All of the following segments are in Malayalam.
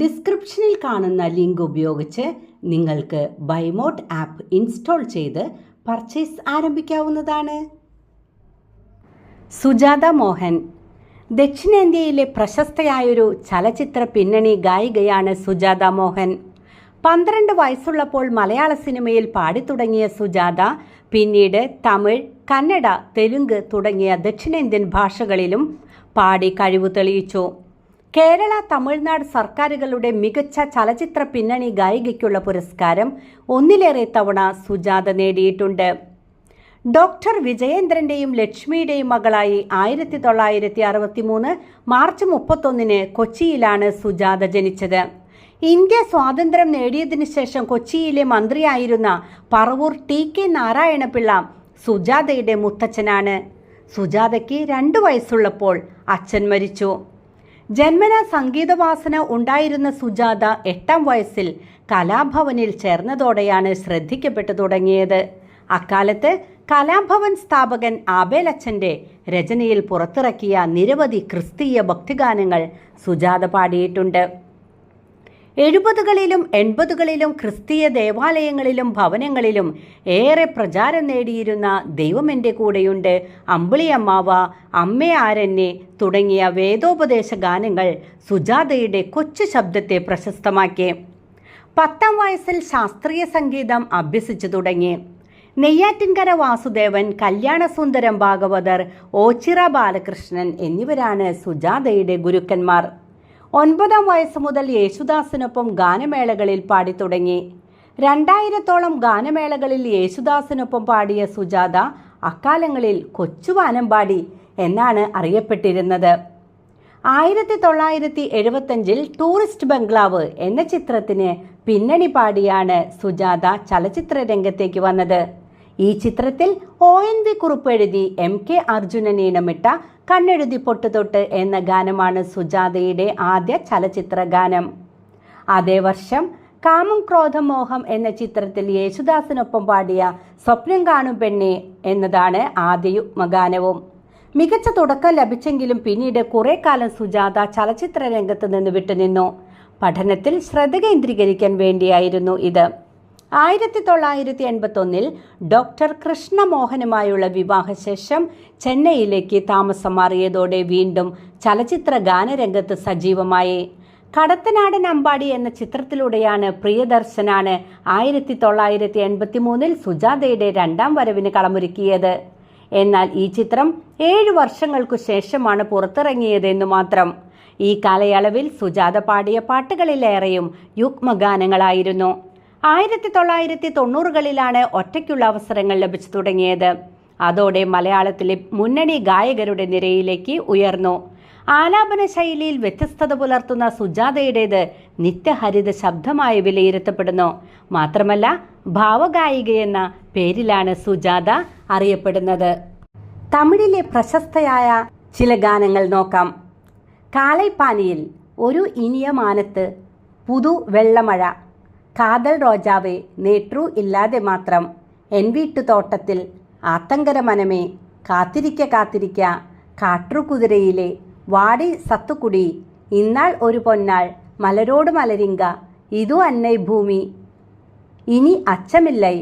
ഡിസ്ക്രിപ്ഷനിൽ കാണുന്ന ലിങ്ക് ഉപയോഗിച്ച് നിങ്ങൾക്ക് ബൈമോട്ട് ആപ്പ് ഇൻസ്റ്റാൾ ചെയ്ത് പർച്ചേസ് ആരംഭിക്കാവുന്നതാണ്. സുജാത മോഹൻ ദക്ഷിണേന്ത്യയിലെ പ്രശസ്തയായൊരു ചലച്ചിത്ര പിന്നണി ഗായികയാണ് സുജാത മോഹൻ. പന്ത്രണ്ട് വയസ്സുള്ളപ്പോൾ മലയാള സിനിമയിൽ പാടിത്തുടങ്ങിയ സുജാത പിന്നീട് തമിഴ് കന്നഡ തെലുങ്ക് തുടങ്ങിയ ദക്ഷിണേന്ത്യൻ ഭാഷകളിലും പാടി കഴിവ് തെളിയിച്ചു. കേരള തമിഴ്നാട് സർക്കാരുകളുടെ മികച്ച ചലച്ചിത്ര പിന്നണി ഗായികയ്ക്കുള്ള പുരസ്കാരം ഒന്നിലേറെ തവണ സുജാത നേടിയിട്ടുണ്ട്. ഡോക്ടർ വിജയേന്ദ്രന്റെയും ലക്ഷ്മിയുടെയും മകളായി ആയിരത്തി തൊള്ളായിരത്തി അറുപത്തി മൂന്ന് മാർച്ച് മുപ്പത്തൊന്നിന് കൊച്ചിയിലാണ് സുജാത ജനിച്ചത്. ഇന്ത്യ സ്വാതന്ത്ര്യം നേടിയതിനു ശേഷം കൊച്ചിയിലെ മന്ത്രിയായിരുന്ന പറവൂർ ടി കെ നാരായണപിള്ള സുജാതയുടെ മുത്തച്ഛനാണ്. സുജാതയ്ക്ക് രണ്ടു വയസ്സുള്ളപ്പോൾ അച്ഛൻ മരിച്ചു. ജന്മന സംഗീതവാസന ഉണ്ടായിരുന്ന സുജാത എട്ടാം വയസ്സിൽ കലാഭവനിൽ ചേർന്നതോടെയാണ് ശ്രദ്ധിക്കപ്പെട്ടു തുടങ്ങിയത്. അക്കാലത്ത് കലാഭവൻ സ്ഥാപകൻ ആബേലച്ചന്റെ രചനയിൽ പുറത്തിറക്കിയ നിരവധി ക്രിസ്തീയ ഭക്തിഗാനങ്ങൾ സുജാത പാടിയിട്ടുണ്ട്. എഴുപതുകളിലും എൺപതുകളിലും ക്രിസ്തീയ ദേവാലയങ്ങളിലും ഭവനങ്ങളിലും ഏറെ പ്രചാരം നേടിയിരുന്ന ദൈവമെന്റെ കൂടെയുണ്ട്. അമ്പിളിയമ്മാവ അമ്മേ ആരന്നെ തുടങ്ങിയ വേദോപദേശ ഗാനങ്ങൾ സുജാതയുടെ കൊച്ചു ശബ്ദത്തെ പ്രശസ്തമാക്കി. പത്താം വയസ്സിൽ ശാസ്ത്രീയ സംഗീതം അഭ്യസിച്ചു തുടങ്ങി. നെയ്യാറ്റിൻകര വാസുദേവൻ കല്യാണസുന്ദരം ഭാഗവതർ ഓച്ചിറ ബാലകൃഷ്ണൻ എന്നിവരാണ് സുജാതയുടെ ഗുരുക്കന്മാർ. ഒൻപതാം വയസ്സ് മുതൽ യേശുദാസിനൊപ്പം ഗാനമേളകളിൽ പാടിത്തുടങ്ങി രണ്ടായിരത്തോളം ഗാനമേളകളിൽ യേശുദാസിനൊപ്പം പാടിയ സുജാത അക്കാലങ്ങളിൽ കൊച്ചുവാനമ്പാടി എന്നാണ് അറിയപ്പെട്ടിരുന്നത്. ആയിരത്തി തൊള്ളായിരത്തി എഴുപത്തഞ്ചിൽ ടൂറിസ്റ്റ് ബംഗ്ലാവ് എന്ന ചിത്രത്തിന് പിന്നണി പാടിയാണ് സുജാത ചലച്ചിത്ര രംഗത്തേക്ക് വന്നത്. ഈ ചിത്രത്തിൽ ഒ എൻ വി കുറിപ്പ് എഴുതി എം കെ അർജുനൻ ഈണമിട്ട കണ്ണെഴുതി പൊട്ടുതൊട്ട് എന്ന ഗാനമാണ് സുജാതയുടെ ആദ്യ ചലച്ചിത്ര ഗാനം. അതേ വർഷം കാമം ക്രോധം മോഹം എന്ന ചിത്രത്തിൽ യേശുദാസിനൊപ്പം പാടിയ സ്വപ്നം കാണും പെണ്ണെ എന്നതാണ് ആദ്യ ഗാനവും മികച്ച തുടക്കം ലഭിച്ചെങ്കിലും പിന്നീട് കുറെ കാലം സുജാത ചലച്ചിത്ര രംഗത്ത് നിന്ന് വിട്ടുനിന്നു. പഠനത്തിൽ ശ്രദ്ധ കേന്ദ്രീകരിക്കാൻ വേണ്ടിയായിരുന്നു ഇത്. ആയിരത്തി തൊള്ളായിരത്തി എൺപത്തൊന്നിൽ ഡോക്ടർ കൃഷ്ണമോഹനുമായുള്ള വിവാഹശേഷം ചെന്നൈയിലേക്ക് താമസം മാറിയതോടെ വീണ്ടും ചലച്ചിത്ര ഗാനരംഗത്ത് സജീവമായി. കടത്തനാടൻ അമ്പാടി എന്ന ചിത്രത്തിലൂടെയാണ് പ്രിയദർശനാണ് ആയിരത്തി തൊള്ളായിരത്തി എൺപത്തി മൂന്നിൽ സുജാതയുടെ രണ്ടാം വരവിന് കളമൊരുക്കിയത്. എന്നാൽ ഈ ചിത്രം ഏഴു വർഷങ്ങൾക്കു ശേഷമാണ് പുറത്തിറങ്ങിയതെന്നു മാത്രം. ഈ കാലയളവിൽ സുജാത പാടിയ പാട്ടുകളിലേറെയും യുഗ്മഗാനങ്ങളായിരുന്നു. ആയിരത്തി തൊള്ളായിരത്തി തൊണ്ണൂറുകളിലാണ് ഒറ്റയ്ക്കുള്ള അവസരങ്ങൾ ലഭിച്ചു തുടങ്ങിയത്. അതോടെ മലയാളത്തിലെ മുന്നണി ഗായകരുടെ നിരയിലേക്ക് ഉയർന്നു. ആലാപന ശൈലിയിൽ വ്യത്യസ്തത പുലർത്തുന്ന സുജാതയുടേത് നിത്യഹരിത ശബ്ദമായി വിലയിരുത്തപ്പെടുന്നു. മാത്രമല്ല ഭാവഗായികയെന്ന പേരിലാണ് സുജാത അറിയപ്പെടുന്നത്. തമിഴിലെ പ്രശസ്തയായ ചില ഗാനങ്ങൾ നോക്കാം. കാലൈപ്പാനിയിൽ ഒരു ഇനിയ മാനത്ത് പുതു വെള്ളമഴ. കാതൽ റോജാവേ നേട്രു ഇല്ലാതെ മാത്രം. എൻ വീട്ടുതോട്ടത്തിൽ ആത്തങ്കര മനമേ കാത്തിരിക്ക കാത്തിരിക്ക കാട്ടുകുതിരയിലെ വാടി സത്തുകുടി ഇന്നാൾ ഒരു പൊന്നാൾ മലരോട് മലരിങ്ക ഇതു അന്നൈ ഭൂമി. ഇനി അച്ചമില്ലൈ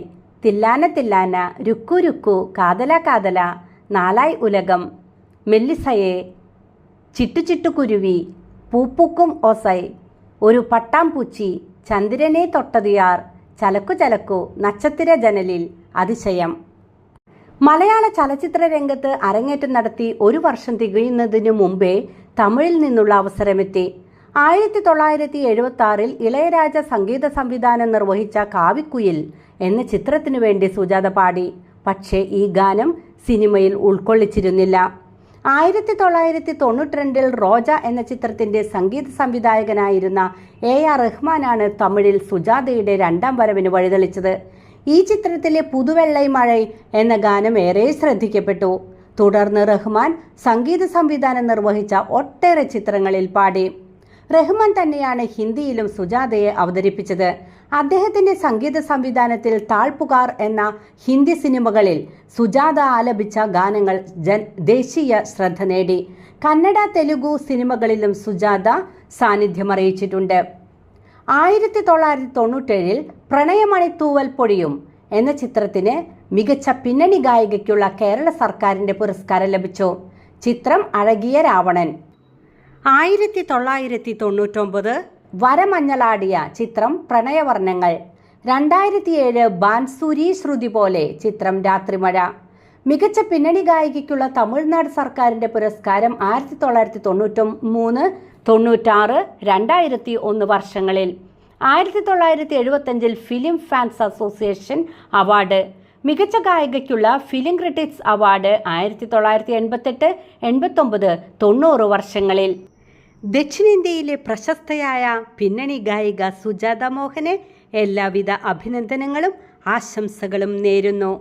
തില്ലാന തില്ലാന രുക്കു രുക്കു കാതല കാതല നാലായ് ഉലകം. മെല്ലിസയെ ചിട്ടു ചിട്ടു കുരുവി പൂപ്പൂക്കും ഓസൈ ഒരു പട്ടാംപൂച്ചി ചന്ദ്രനെ തൊട്ടതിയാർ ചലക്കു ചലക്കു നക്ഷത്ര ജനലിൽ അതിശയം. മലയാള ചലച്ചിത്ര രംഗത്ത് അരങ്ങേറ്റം നടത്തി ഒരു വർഷം തികയുന്നതിനു മുമ്പേ തമിഴിൽ നിന്നുള്ള അവസരമെത്തി. ആയിരത്തി തൊള്ളായിരത്തി എഴുപത്തി ആറിൽ ഇളയരാജ സംഗീത സംവിധാനം നിർവഹിച്ച കാവിക്കുയിൽ എന്ന ചിത്രത്തിനു വേണ്ടി സുജാത പാടി. പക്ഷേ ഈ ഗാനം സിനിമയിൽ ഉൾക്കൊള്ളിച്ചിരുന്നില്ല. ആയിരത്തി തൊള്ളായിരത്തി തൊണ്ണൂറ്റി രണ്ടിൽ റോജ എന്ന ചിത്രത്തിന്റെ സംഗീത സംവിധായകനായിരുന്ന എ ആർ റഹ്മാനാണ് തമിഴിൽ സുജാതയുടെ രണ്ടാം വരവിന് വഴിതെളിച്ചത്. ഈ ചിത്രത്തിലെ പുതുവെള്ളൈ മഴ എന്ന ഗാനം ഏറെ ശ്രദ്ധിക്കപ്പെട്ടു. തുടർന്ന് റഹ്മാൻ സംഗീത സംവിധാനം നിർവഹിച്ച ഒട്ടേറെ ചിത്രങ്ങളിൽ പാടി. റഹ്മാൻ തന്നെയാണ് ഹിന്ദിയിലും സുജാതയെ അവതരിപ്പിച്ചത്. അദ്ദേഹത്തിന്റെ സംഗീത സംവിധാനത്തിൽ താഴ്പുകാർ എന്ന ഹിന്ദി സിനിമകളിൽ സുജാത ആലപിച്ച ഗാനങ്ങൾ ജൻ ദേശീയ ശ്രദ്ധ നേടി. കന്നഡ തെലുഗു സിനിമകളിലും സുജാത സാന്നിധ്യമറിയിച്ചിട്ടുണ്ട്. ആയിരത്തി തൊള്ളായിരത്തി തൊണ്ണൂറ്റേഴിൽ പ്രണയമണി തൂവൽ പൊടിയും എന്ന ചിത്രത്തിന് മികച്ച പിന്നണി ഗായികയ്ക്കുള്ള കേരള സർക്കാരിന്റെ പുരസ്കാരം ലഭിച്ചു. ചിത്രം അഴകിയ രാവണൻ. ആയിരത്തി തൊള്ളായിരത്തി തൊണ്ണൂറ്റൊമ്പത് വരമഞ്ഞളാടിയ ചിത്രം പ്രണയവർണങ്ങൾ. രണ്ടായിരത്തി ഏഴ് ബാൻസൂരി ശ്രുതി പോലെ ചിത്രം രാത്രിമഴ. മികച്ച പിന്നണി ഗായികയ്ക്കുള്ള തമിഴ്നാട് സർക്കാരിന്റെ പുരസ്കാരം ആയിരത്തി തൊള്ളായിരത്തി തൊണ്ണൂറ്റി മൂന്ന് തൊണ്ണൂറ്റാറ് രണ്ടായിരത്തി ഒന്ന് വർഷങ്ങളിൽ. ആയിരത്തി തൊള്ളായിരത്തി എഴുപത്തഞ്ചിൽ ഫിലിം ഫാൻസ് അസോസിയേഷൻ അവാർഡ്. മികച്ച ഗായികയ്ക്കുള്ള ഫിലിം ക്രിറ്റിക്സ് അവാർഡ് ആയിരത്തി തൊള്ളായിരത്തി എൺപത്തെട്ട് എൺപത്തൊമ്പത് തൊണ്ണൂറ് വർഷങ്ങളിൽ. ദക്ഷിണേന്ത്യയിലെ പ്രശസ്തയായ പിന്നണി ഗായിക സുജാത മോഹന് എല്ലാവിധ അഭിനന്ദനങ്ങളും ആശംസകളും നേരുന്നു.